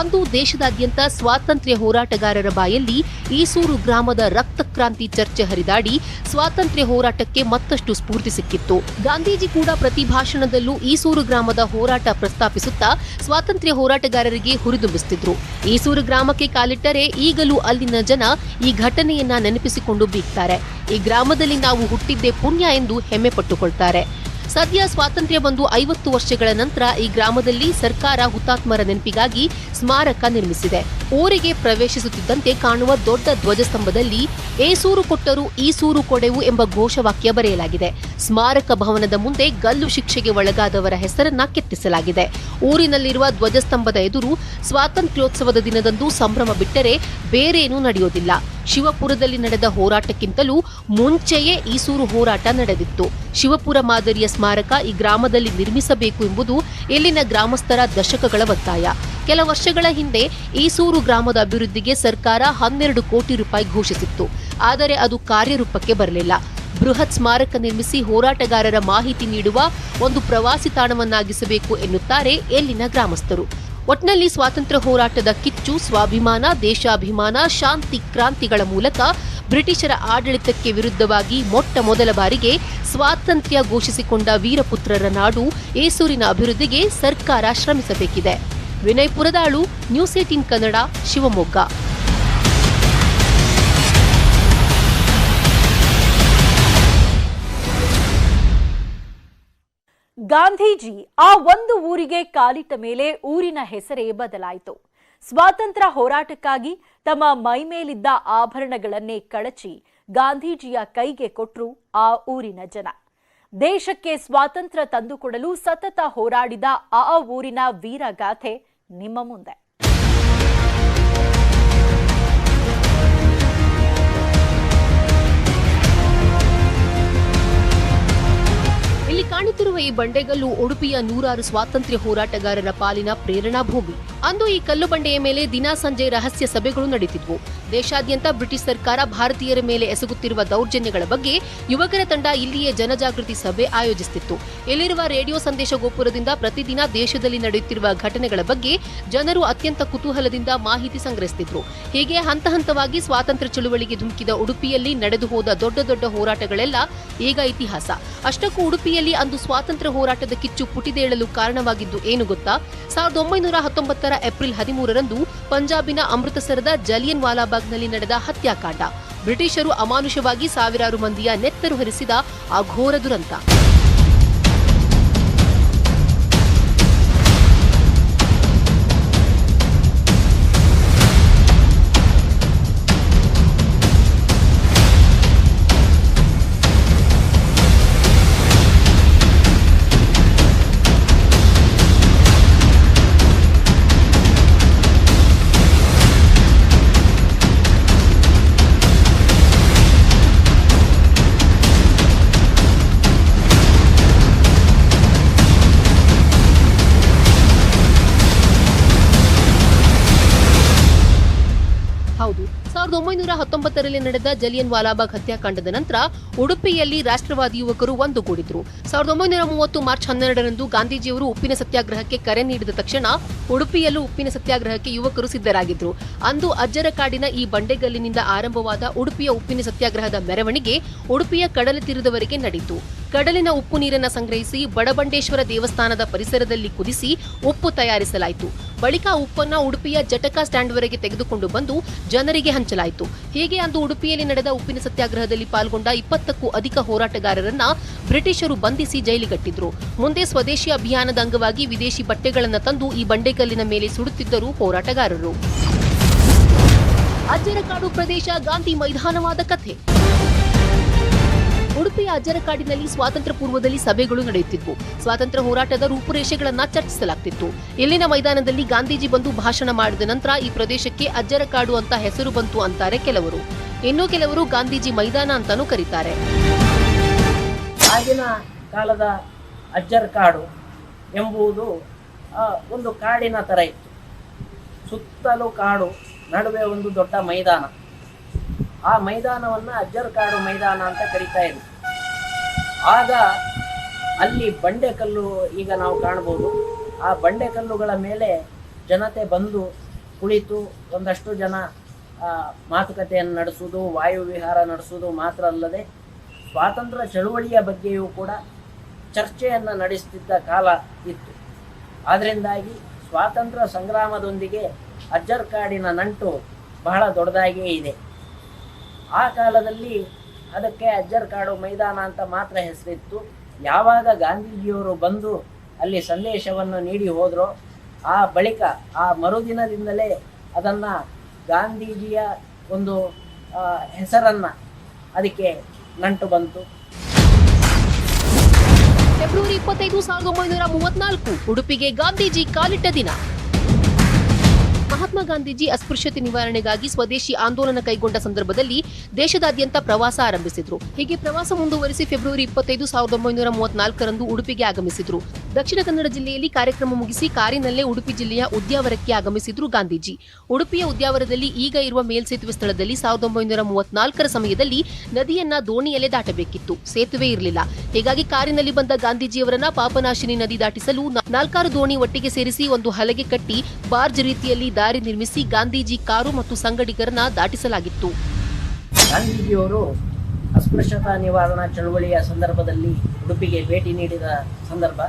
Speaker 2: ಅಂದು ದೇಶದಾದ್ಯಂತ ಸ್ವಾತಂತ್ರ್ಯ ಹೋರಾಟಗಾರರ ಬಾಯಲ್ಲಿ ಈಸೂರು ಗ್ರಾಮದ ರಕ್ತಕ್ರಾಂತಿ ಚರ್ಚೆ ಹರಿದಾಡಿ ಸ್ವಾತಂತ್ರ್ಯ ಹೋರಾಟಕ್ಕೆ ಮತ್ತಷ್ಟು ಸ್ಫೂರ್ತಿ ಸಿಕ್ಕಿತ್ತು ಗಾಂಧೀಜಿ ಕೂಡ ಪ್ರತಿ ಭಾಷಣದಲ್ಲೂ ಈಸೂರು ಗ್ರಾಮದ ಹೋರಾಟ ಪ್ರಸ್ತಾಪಿಸುತ್ತಾ ಸ್ವಾತಂತ್ರ್ಯ ಹೋರಾಟಗಾರರಿಗೆ ಹುರಿದುಂಬಿಸುತ್ತಿದ್ರು ಈಸೂರು ಗ್ರಾಮಕ್ಕೆ ಕಾಲಿಟ್ಟರೆ ಈಗಲೂ ಅಲ್ಲಿನ ಜನ ಈ ಘಟನೆಯನ್ನ ನೆನಪಿಸಿಕೊಂಡು ಬೀಗ್ತಾರೆ ಈ ಗ್ರಾಮದಲ್ಲಿ ನಾವು ಹುಟ್ಟಿದ್ದೇ ಪುಣ್ಯ ಎಂದು ಹೆಮ್ಮೆ ಪಟ್ಟುಕೊಳ್ತಾರೆ ಸದ್ಯ ಸ್ವಾತಂತ್ರ್ಯ ಬಂದು ಐವತ್ತು ವರ್ಷಗಳ ನಂತರ ಈ ಗ್ರಾಮದಲ್ಲಿ ಸರ್ಕಾರ ಹುತಾತ್ಮರ ನೆನಪಿಗಾಗಿ ಸ್ಮಾರಕ ನಿರ್ಮಿಸಿದೆ ಊರಿಗೆ ಪ್ರವೇಶಿಸುತ್ತಿದ್ದಂತೆ ಕಾಣುವ ದೊಡ್ಡ ಧ್ವಜಸ್ತಂಭದಲ್ಲಿ ಏಸೂರು ಸೂರು ಕೊಟ್ಟರು ಈ ಸೂರು ಕೊಡೆವು ಎಂಬ ಘೋಷವಾಕ್ಯ ಬರೆಯಲಾಗಿದೆ ಸ್ಮಾರಕ ಭವನದ ಮುಂದೆ ಗಲ್ಲು ಶಿಕ್ಷೆಗೆ ಒಳಗಾದವರ ಹೆಸರನ್ನ ಕೆತ್ತಿಸಲಾಗಿದೆ ಊರಿನಲ್ಲಿರುವ ಧ್ವಜಸ್ತಂಭದ ಎದುರು ಸ್ವಾತಂತ್ರ್ಯೋತ್ಸವದ ದಿನದಂದು ಸಂಭ್ರಮ ಬಿಟ್ಟರೆ ಬೇರೇನೂ ನಡೆಯೋದಿಲ್ಲ ಶಿವಪುರದಲ್ಲಿ ನಡೆದ ಹೋರಾಟಕ್ಕಿಂತಲೂ ಮುಂಚೆಯೇ ಈಸೂರು ಹೋರಾಟ ನಡೆದಿತ್ತು ಶಿವಪುರ ಮಾದರಿಯ ಸ್ಮಾರಕ ಈ ಗ್ರಾಮದಲ್ಲಿ ನಿರ್ಮಿಸಬೇಕು ಎಂಬುದು ಇಲ್ಲಿನ ಗ್ರಾಮಸ್ಥರ ದಶಕಗಳ ಒತ್ತಾಯ ಕೆಲ ವರ್ಷಗಳ ಹಿಂದೆ ಈಸೂರು ಗ್ರಾಮದ ಅಭಿವೃದ್ಧಿಗೆ ಸರ್ಕಾರ ಹನ್ನೆರಡು ಕೋಟಿ ರೂಪಾಯಿ ಘೋಷಿಸಿತ್ತು ಆದರೆ ಅದು ಕಾರ್ಯರೂಪಕ್ಕೆ ಬರಲಿಲ್ಲ ಬೃಹತ್ ಸ್ಮಾರಕ ನಿರ್ಮಿಸಿ ಹೋರಾಟಗಾರರ ಮಾಹಿತಿ ನೀಡುವ ಒಂದು ಪ್ರವಾಸಿ ತಾಣವನ್ನಾಗಿಸಬೇಕು ಎನ್ನುತ್ತಾರೆ ಎಲ್ಲಿನ ಗ್ರಾಮಸ್ಥರು ಒಟ್ನಲ್ಲಿ ಸ್ವಾತಂತ್ರ್ಯ ಹೋರಾಟದ ಕಿಚ್ಚು ಸ್ವಾಭಿಮಾನ ದೇಶಾಭಿಮಾನ ಶಾಂತಿ ಕ್ರಾಂತಿಗಳ ಮೂಲಕ ಬ್ರಿಟಿಷರ ಆಡಳಿತಕ್ಕೆ ವಿರುದ್ಧವಾಗಿ ಮೊಟ್ಟ ಮೊದಲ ಬಾರಿಗೆ ಸ್ವಾತಂತ್ರ್ಯ ಘೋಷಿಸಿಕೊಂಡ ವೀರಪುತ್ರರ ನಾಡು ಏಸೂರಿನ ಅಭಿವೃದ್ಧಿಗೆ ಸರ್ಕಾರ ಶ್ರಮಿಸಬೇಕಿದೆ ವಿನಯ್ ಪುರದಾಳು ನ್ಯೂಸ್ ಏಟೀನ್ ಕನ್ನಡ ಶಿವಮೊಗ್ಗ ಗಾಂಧೀಜಿ ಆ ಒಂದು ಊರಿಗೆ ಕಾಲಿಟ್ಟ ಮೇಲೆ ಊರಿನ ಹೆಸರೇ ಬದಲಾಯಿತು ಸ್ವಾತಂತ್ರ್ಯ ಹೋರಾಟಕ್ಕಾಗಿ ತಮ್ಮ ಮೈಮೇಲಿದ್ದ ಆಭರಣಗಳನ್ನೇ ಕಳಚಿ ಗಾಂಧೀಜಿಯ ಕೈಗೆ ಕೊಟ್ಟರು ಆ ಊರಿನ ಜನ ದೇಶಕ್ಕೆ ಸ್ವಾತಂತ್ರ್ಯ ತಂದುಕೊಡಲು ಸತತ ಹೋರಾಡಿದ ಆ ಊರಿನ ವೀರಗಾಥೆ ನಿಮ್ಮ ಮುಂದೆ ಇಲ್ಲಿ ಕಾಣುತ್ತಿರುವ ಈ ಬಂಡೆಗಲ್ಲು ಉಡುಪಿಯ ನೂರಾರು ಸ್ವಾತಂತ್ರ್ಯ ಹೋರಾಟಗಾರರ ಪಾಲಿನ ಪ್ರೇರಣಾ ಭೂಮಿ ಅಂದು ಈ ಕಲ್ಲು ಬಂಡೆಯ ಮೇಲೆ ದಿನಾ ಸಂಜೆ ರಹಸ್ಯ ಸಭೆಗಳು ನಡೆದಿದ್ವು ದೇಶಾದ್ಯಂತ ಬ್ರಿಟಿಷ್ ಸರ್ಕಾರ ಭಾರತೀಯರ ಮೇಲೆ ಎಸಗುತ್ತಿರುವ ದೌರ್ಜನ್ಯಗಳ ಬಗ್ಗೆ ಯುವಕರ ತಂಡ ಇಲ್ಲಿಯೇ ಜನಜಾಗೃತಿ ಸಭೆ ಆಯೋಜಿಸುತ್ತಿತ್ತು ಇಲ್ಲಿರುವ ರೇಡಿಯೋ ಸಂದೇಶ ಗೋಪುರದಿಂದ ಪ್ರತಿದಿನ ದೇಶದಲ್ಲಿ ನಡೆಯುತ್ತಿರುವ ಘಟನೆಗಳ ಬಗ್ಗೆ ಜನರು ಅತ್ಯಂತ ಕುತೂಹಲದಿಂದ ಮಾಹಿತಿ ಸಂಗ್ರಹಿಸುತ್ತಿದ್ರು ಹೀಗೆ ಹಂತ ಹಂತವಾಗಿ ಸ್ವಾತಂತ್ರ್ಯ ಚಳುವಳಿಗೆ ಧುಮುಕಿದ ಉಡುಪಿಯಲ್ಲಿ ನಡೆದು ಹೋದ ದೊಡ್ಡ ದೊಡ್ಡ ಹೋರಾಟಗಳೆಲ್ಲ ಈಗ ಇತಿಹಾಸ ಅಷ್ಟಕ್ಕೂ ಉಡುಪಿಯಲ್ಲಿ ಅಂದು ಸ್ವಾತಂತ್ರ್ಯ ಹೋರಾಟದ ಕಿಚ್ಚು ಪುಟಿದೇಳಲು ಕಾರಣವಾಗಿದ್ದು ಏನು ಗೊತ್ತಾ ಸಾವಿರದ ಒಂಬೈನೂರ ಹತ್ತೊಂಬತ್ತರ ಏಪ್ರಿಲ್ ಹದಿಮೂರರಂದು ಪಂಜಾಬಿನ ಅಮೃತಸರದ ಜಲಿಯನ್ ವಾಲಾಬಾಗ್ನಲ್ಲಿ ನಡೆದ ಹತ್ಯಾಕಾಂಡ ಬ್ರಿಟಿಷರು ಅಮಾನುಷವಾಗಿ ಸಾವಿರಾರು ಮಂದಿಯ ನೆತ್ತರು ಹರಿಸಿದ ಅಘೋರ ದುರಂತ ಇಪ್ಪತ್ತರಲ್ಲಿ ನಡೆದ ಜಲಿಯನ್ ವಾಲಾಬಾಗ್ ಹತ್ಯಾಕಾಂಡದ ನಂತರ ಉಡುಪಿಯಲ್ಲಿ ರಾಷ್ಟ್ರವಾದಿ ಯುವಕರು ಒಂದುಗೂಡಿದ್ರು ಸಾವಿರದ ಒಂಬೈನೂರ ಮೂವತ್ತು ಮಾರ್ಚ್ ಹನ್ನೆರಡರಂದು ಗಾಂಧೀಜಿಯವರು ಉಪ್ಪಿನ ಸತ್ಯಾಗ್ರಹಕ್ಕೆ ಕರೆ ನೀಡಿದ ತಕ್ಷಣ ಉಡುಪಿಯಲ್ಲೂ ಉಪ್ಪಿನ ಸತ್ಯಾಗ್ರಹಕ್ಕೆ ಯುವಕರು ಸಿದ್ಧರಾಗಿದ್ದರು ಅಂದು ಅಜ್ಜರಕಾಡಿನ ಈ ಬಂಡೆಗಲ್ಲಿನಿಂದ ಆರಂಭವಾದ ಉಡುಪಿಯ ಉಪ್ಪಿನ ಸತ್ಯಾಗ್ರಹದ ಮೆರವಣಿಗೆ ಉಡುಪಿಯ ಕಡಲ ತೀರದವರೆಗೆ ನಡೆಯಿತು ಕಡಲಿನ ಉಪ್ಪು ನೀರನ್ನು ಸಂಗ್ರಹಿಸಿ ಬಡಬಂಡೇಶ್ವರ ದೇವಸ್ಥಾನದ ಪರಿಸರದಲ್ಲಿ ಕುದಿಸಿ ಉಪ್ಪು ತಯಾರಿಸಲಾಯಿತು ಬಳಿಕ ಉಪ್ಪನ್ನು ಉಡುಪಿಯ ಜಟಕ ಸ್ಟ್ಯಾಂಡ್ವರೆಗೆ ತೆಗೆದುಕೊಂಡು ಬಂದು ಜನರಿಗೆ ಹಂಚಲಾಯಿತು ಹೀಗೆ ಅಂದು ಉಡುಪಿಯಲ್ಲಿ ನಡೆದ ಉಪ್ಪಿನ ಸತ್ಯಾಗ್ರಹದಲ್ಲಿ ಪಾಲ್ಗೊಂಡ ಇಪ್ಪತ್ತಕ್ಕೂ ಅಧಿಕ ಹೋರಾಟಗಾರರನ್ನ ಬ್ರಿಟಿಷರು ಬಂಧಿಸಿ ಜೈಲಿಗಟ್ಟಿದ್ರು ಮುಂದೆ ಸ್ವದೇಶಿ ಅಭಿಯಾನದ ಅಂಗವಾಗಿ ವಿದೇಶಿ ಬಟ್ಟೆಗಳನ್ನು ತಂದು ಈ ಬಂಡೆಗಲ್ಲಿನ ಮೇಲೆ ಸುಡುತ್ತಿದ್ದರು ಹೋರಾಟಗಾರರು ಅಜ್ಜರಕಾಡು ಪ್ರದೇಶ ಗಾಂಧಿ ಮೈದಾನವಾದ ಕಥೆ ಉಡುಪಿಯ ಅಜ್ಜರಕಾಡಿನಲ್ಲಿ ಸ್ವಾತಂತ್ರ್ಯ ಪೂರ್ವದಲ್ಲಿ ಸಭೆಗಳು ನಡೆಯುತ್ತಿದ್ವು ಸ್ವಾತಂತ್ರ್ಯ ಹೋರಾಟದ ರೂಪುರೇಷೆಗಳನ್ನ ಚರ್ಚಿಸಲಾಗ್ತಿತ್ತು ಇಲ್ಲಿನ ಮೈದಾನದಲ್ಲಿ ಗಾಂಧೀಜಿ ಬಂದು ಭಾಷಣ ಮಾಡಿದ ನಂತರ ಈ ಪ್ರದೇಶಕ್ಕೆ ಅಜ್ಜರಕಾಡು ಅಂತ ಹೆಸರು ಬಂತು ಅಂತಾರೆ ಕೆಲವರು ಇನ್ನು ಕೆಲವರು ಗಾಂಧೀಜಿ ಮೈದಾನ ಅಂತಲೂ ಕರೀತಾರೆ
Speaker 5: ಆಗಿನ ಕಾಲದ ಅಜ್ಜರಕಾಡು ಎಂಬುದು ಒಂದು ಕಾಡಿನ ತರ ಇತ್ತು ಸುತ್ತಲೂ ಕಾಡು ನಡುವೆ ಒಂದು ದೊಡ್ಡ ಮೈದಾನ ಆ ಮೈದಾನವನ್ನು ಅಜ್ಜರ್ ಕಾಡು ಮೈದಾನ ಅಂತ ಕರಿತಾ ಇದ್ರು ಆಗ ಅಲ್ಲಿ ಬಂಡೆಕಲ್ಲು ಈಗ ನಾವು ಕಾಣ್ಬೋದು ಆ ಬಂಡೆಕಲ್ಲುಗಳ ಮೇಲೆ ಜನತೆ ಬಂದು ಕುಳಿತು ಒಂದಷ್ಟು ಜನ ಮಾತುಕತೆಯನ್ನು ನಡೆಸುವುದು ವಾಯುವಿಹಾರ ನಡೆಸುವುದು ಮಾತ್ರ ಅಲ್ಲದೆ ಸ್ವಾತಂತ್ರ್ಯ ಚಳುವಳಿಯ ಬಗ್ಗೆಯೂ ಕೂಡ ಚರ್ಚೆಯನ್ನು ನಡೆಸ್ತಿದ್ದ ಕಾಲ ಇತ್ತು ಆದ್ದರಿಂದಾಗಿ ಸ್ವಾತಂತ್ರ್ಯ ಸಂಗ್ರಾಮದೊಂದಿಗೆ ಕಾಡಿನ ನಂಟು ಬಹಳ ದೊಡ್ಡದಾಗಿಯೇ ಇದೆ ಆ ಕಾಲದಲ್ಲಿ ಅದಕ್ಕೆ ಅಜ್ಜರ್ ಕಾಡು ಮೈದಾನ ಅಂತ ಮಾತ್ರ ಹೆಸರಿತ್ತು ಯಾವಾಗ ಗಾಂಧೀಜಿಯವರು ಬಂದು ಅಲ್ಲಿ ಸಂದೇಶವನ್ನು ನೀಡಿ ಹೋದರೋ ಆ ಬಳಿಕ ಆ ಮರುದಿನದಿಂದಲೇ ಅದನ್ನು ಗಾಂಧೀಜಿಯ ಒಂದು ಹೆಸರನ್ನು ಅದಕ್ಕೆ ನಂಟು ಬಂತು
Speaker 2: ಫೆಬ್ರವರಿ ಇಪ್ಪತ್ತೈದು ಸಾವಿರದ ಒಂಬೈನೂರ ಮೂವತ್ನಾಲ್ಕು ಉಡುಪಿಗೆ ಗಾಂಧೀಜಿ ಕಾಲಿಟ್ಟ ದಿನ ಮಹಾತ್ಮ ಗಾಂಧೀಜಿ ಅಸ್ಪೃಶ್ಯತೆ ನಿವಾರಣೆಗಾಗಿ ಸ್ವದೇಶಿ ಆಂದೋಲನ ಕೈಗೊಂಡ ಸಂದರ್ಭದಲ್ಲಿ ದೇಶದಾದ್ಯಂತ ಪ್ರವಾಸ ಆರಂಭಿಸಿದ್ರು ಹೀಗೆ ಪ್ರವಾಸ ಮುಂದುವರಿಸಿ ಫೆಬ್ರವರಿ ಇಪ್ಪತ್ತೈದು ಸಾವಿರದ ಒಂಬೈನೂರ ಮೂವತ್ನಾಲ್ಕರಂದು ಉಡುಪಿಗೆ ಆಗಮಿಸಿದ್ರು ದಕ್ಷಿಣ ಕನ್ನಡ ಜಿಲ್ಲೆಯಲ್ಲಿ ಕಾರ್ಯಕ್ರಮ ಮುಗಿಸಿ ಕಾರಿನಲ್ಲೇ ಉಡುಪಿ ಜಿಲ್ಲೆಯ ಉದ್ಯಾವರಕ್ಕೆ ಆಗಮಿಸಿದ್ರು ಗಾಂಧೀಜಿ ಉಡುಪಿಯ ಉದ್ಯಾವರದಲ್ಲಿ ಈಗ ಇರುವ ಮೇಲ್ಸೇತುವೆ ಸ್ಥಳದಲ್ಲಿ ಸಾವಿರದ ಒಂಬೈನೂರ ಮೂವತ್ನಾಲ್ಕರ ಸಮಯದಲ್ಲಿ ನದಿಯನ್ನ ದೋಣಿಯಲ್ಲೇ ದಾಟಬೇಕಿತ್ತು ಸೇತುವೆ ಇರಲಿಲ್ಲ ಹೀಗಾಗಿ ಕಾರಿನಲ್ಲಿ ಬಂದ ಗಾಂಧೀಜಿಯವರನ್ನ ಪಾಪನಾಶಿನಿ ನದಿ ದಾಟಿಸಲು ನಾಲ್ಕಾರು ದೋಣಿ ಒಟ್ಟಿಗೆ ಸೇರಿಸಿ ಒಂದು ಹಲಗೆ ಕಟ್ಟಿ ಬಾರ್ಜ್ ರೀತಿಯಲ್ಲಿ ದಾರಿ ನಿರ್ಮಿಸಿ ಗಾಂಧೀಜಿ ಕಾರು ಮತ್ತು ಸಂಗಡಿಗರನ್ನ ದಾಟಿಸಲಾಗಿತ್ತು
Speaker 5: ಗಾಂಧೀಜಿಯವರು ಅಸ್ಪೃಶ್ಯತಾ ನಿವಾರಣಾ ಚಳವಳಿಯ ಸಂದರ್ಭದಲ್ಲಿ ಉಡುಪಿಗೆ ಭೇಟಿ ನೀಡಿದ ಸಂದರ್ಭ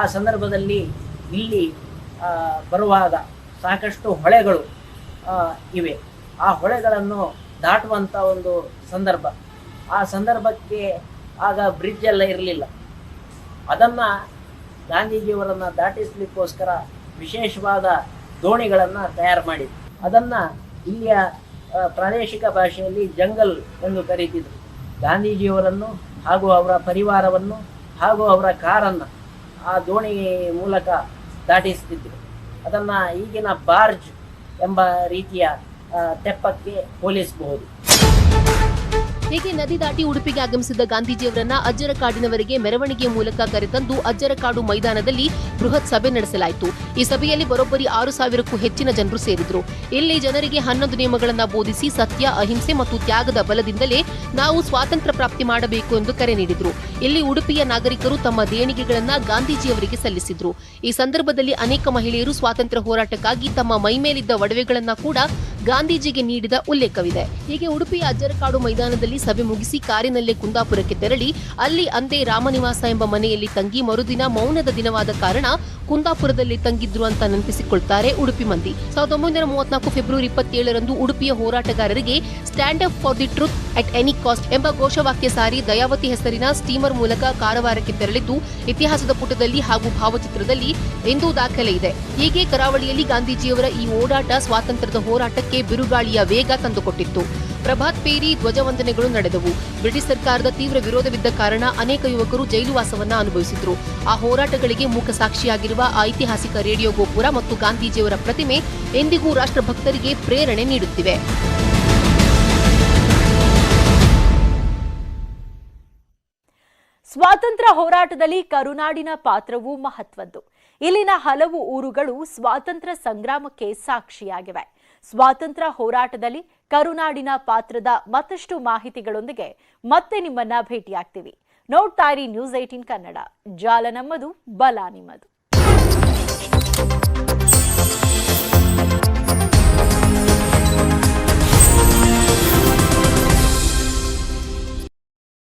Speaker 5: ಆ ಸಂದರ್ಭದಲ್ಲಿ ಇಲ್ಲಿ ಬರುವಾಗ ಸಾಕಷ್ಟು ಹೊಳೆಗಳು ಇವೆ ಆ ಹೊಳೆಗಳನ್ನು ದಾಟುವಂಥ ಒಂದು ಸಂದರ್ಭ ಆ ಸಂದರ್ಭಕ್ಕೆ ಆಗ ಬ್ರಿಡ್ಜ್ ಎಲ್ಲ ಇರಲಿಲ್ಲ ಅದನ್ನು ಗಾಂಧೀಜಿಯವರನ್ನು ದಾಟಿಸ್ಲಿಕ್ಕೋಸ್ಕರ ವಿಶೇಷವಾದ ದೋಣಿಗಳನ್ನು ತಯಾರು ಮಾಡಿದ್ರು ಅದನ್ನು ಇಲ್ಲಿಯ ಪ್ರಾದೇಶಿಕ ಭಾಷೆಯಲ್ಲಿ ಜಂಗಲ್ ಎಂದು ಕರೀತಿದ್ರು ಗಾಂಧೀಜಿಯವರನ್ನು ಹಾಗೂ ಅವರ ಪರಿವಾರವನ್ನು ಹಾಗೂ ಅವರ ಕಾರನ್ನು ಆ ದೋಣಿ ಮೂಲಕ ದಾಟಿಸ್ತಿದ್ರು ಅದನ್ನು ಈಗಿನ ಬಾರ್ಜ್ ಎಂಬ ರೀತಿಯ ತೆಪ್ಪಕ್ಕೆ ಹೋಲಿಸಬಹುದು
Speaker 2: ಹೇಗೆ ನದಿ ದಾಟಿ ಉಡುಪಿಗೆ ಆಗಮಿಸಿದ್ದ ಗಾಂಧೀಜಿಯವರನ್ನ ಅಜ್ಜರಕಾಡಿನವರಿಗೆ ಮೆರವಣಿಗೆ ಮೂಲಕ ಕರೆತಂದು ಅಜ್ಜರಕಾಡು ಮೈದಾನದಲ್ಲಿ ಬೃಹತ್ ಸಭೆ ನಡೆಸಲಾಯಿತು ಈ ಸಭೆಯಲ್ಲಿ ಬರೋಬ್ಬರಿ ಆರು ಸಾವಿರಕ್ಕೂ ಹೆಚ್ಚಿನ ಜನರು ಸೇರಿದ್ರು ಇಲ್ಲಿ ಜನರಿಗೆ ಹನ್ನೊಂದು ನಿಯಮಗಳನ್ನು ಬೋಧಿಸಿ ಸತ್ಯ ಅಹಿಂಸೆ ಮತ್ತು ತ್ಯಾಗದ ಬಲದಿಂದಲೇ ನಾವು ಸ್ವಾತಂತ್ರ್ಯ ಪ್ರಾಪ್ತಿ ಮಾಡಬೇಕು ಎಂದು ಕರೆ ನೀಡಿದ್ರು ಇಲ್ಲಿ ಉಡುಪಿಯ ನಾಗರಿಕರು ತಮ್ಮ ದೇಣಿಗೆಗಳನ್ನ ಗಾಂಧೀಜಿಯವರಿಗೆ ಸಲ್ಲಿಸಿದ್ರು ಈ ಸಂದರ್ಭದಲ್ಲಿ ಅನೇಕ ಮಹಿಳೆಯರು ಸ್ವಾತಂತ್ರ್ಯ ಹೋರಾಟಕ್ಕಾಗಿ ತಮ್ಮ ಮೈಮೇಲಿದ್ದ ಒಡವೆಗಳನ್ನ ಕೂಡ ಗಾಂಧೀಜಿಗೆ ನೀಡಿದ ಉಲ್ಲೇಖವಿದೆ ಹೀಗೆ ಉಡುಪಿಯ ಅಜ್ಜರಕಾಡು ಮೈದಾನದಲ್ಲಿ ಸಭೆ ಮುಗಿಸಿ ಕಾರಿನಲ್ಲೇ ಕುಂದಾಪುರಕ್ಕೆ ತೆರಳಿ ಅಲ್ಲಿ ಅಂದೇ ರಾಮನಿವಾಸ ಎಂಬ ಮನೆಯಲ್ಲಿ ತಂಗಿ ಮರುದಿನ ಮೌನದ ದಿನವಾದ ಕಾರಣ ಕುಂದಾಪುರದಲ್ಲಿ ತಂಗಿದ್ರು ಅಂತ ನೆನಪಿಸಿಕೊಳ್ತಾರೆ ಉಡುಪಿ ಮಂದಿ ಸಾವಿರದ ಒಂಬೈನೂರ ಮೂವತ್ನಾಲ್ಕು ಫೆಬ್ರವರಿ ಇಪ್ಪತ್ತೇಳರಂದು ಉಡುಪಿಯ ಹೋರಾಟಗಾರರಿಗೆ stand up for the truth at any cost ಎಂಬ ಘೋಷವಾಕ್ಯ ಸಾರಿ ದಯಾವತಿ ಹೆಸರಿನ ಸ್ಟೀಮರ್ ಮೂಲಕ ಕಾರವಾರಕ್ಕೆ ತೆರಳಿದ್ದು ಇತಿಹಾಸದ ಪುಟದಲ್ಲಿ ಹಾಗೂ ಭಾವಚಿತ್ರದಲ್ಲಿ ಎಂದೂ ದಾಖಲೆ ಇದೆ ಹೀಗೆ ಕರಾವಳಿಯಲ್ಲಿ ಗಾಂಧೀಜಿಯವರ ಈ ಓಡಾಟ ಸ್ವಾತಂತ್ರ್ಯದ ಹೋರಾಟಕ್ಕೆ ಬಿರುಗಾಳಿಯ ವೇಗ ತಂದುಕೊಟ್ಟಿತ್ತು ಪ್ರಭಾತ್ ಪೇರಿ ಧ್ವಜವಂದನೆಗಳು ನಡೆದವು ಬ್ರಿಟಿಷ್ ಸರ್ಕಾರದ ತೀವ್ರ ವಿರೋಧವಿದ್ದ ಕಾರಣ ಅನೇಕ ಯುವಕರು ಜೈಲುವಾಸವನ್ನ ಅನುಭವಿಸಿದ್ರು ಆ ಹೋರಾಟಗಳಿಗೆ ಮೂಕ ಸಾಕ್ಷಿಯಾಗಿರುವ ಐತಿಹಾಸಿಕ ರೇಡಿಯೋ ಗೋಪುರ ಮತ್ತು ಗಾಂಧೀಜಿಯವರ ಪ್ರತಿಮೆ ಎಂದಿಗೂ ರಾಷ್ಟ್ರಭಕ್ತರಿಗೆ ಪ್ರೇರಣೆ ನೀಡುತ್ತಿವೆ ಸ್ವಾತಂತ್ರ್ಯ ಹೋರಾಟದಲ್ಲಿ ಕರುನಾಡಿನ ಪಾತ್ರವು ಮಹತ್ವದ್ದು ಇಲ್ಲಿನ ಹಲವು ಊರುಗಳು ಸ್ವಾತಂತ್ರ್ಯ ಸಂಗ್ರಾಮಕ್ಕೆ ಸಾಕ್ಷಿಯಾಗಿವೆ ಸ್ವಾತಂತ್ರ್ಯ ಹೋರಾಟದಲ್ಲಿ ಕರುನಾಡಿನ ಪಾತ್ರದ ಮತ್ತಷ್ಟು ಮಾಹಿತಿಗಳೊಂದಿಗೆ ಮತ್ತೆ ನಿಮ್ಮನ್ನ ಭೇಟಿಯಾಗ್ತೀವಿ ನೋಡ್ತಾ ಇರಿ ನ್ಯೂಸ್ ಏಟೀನ್ ಕನ್ನಡ ಜಾಲ ನಮ್ಮದು ಬಲ ನಿಮ್ಮದು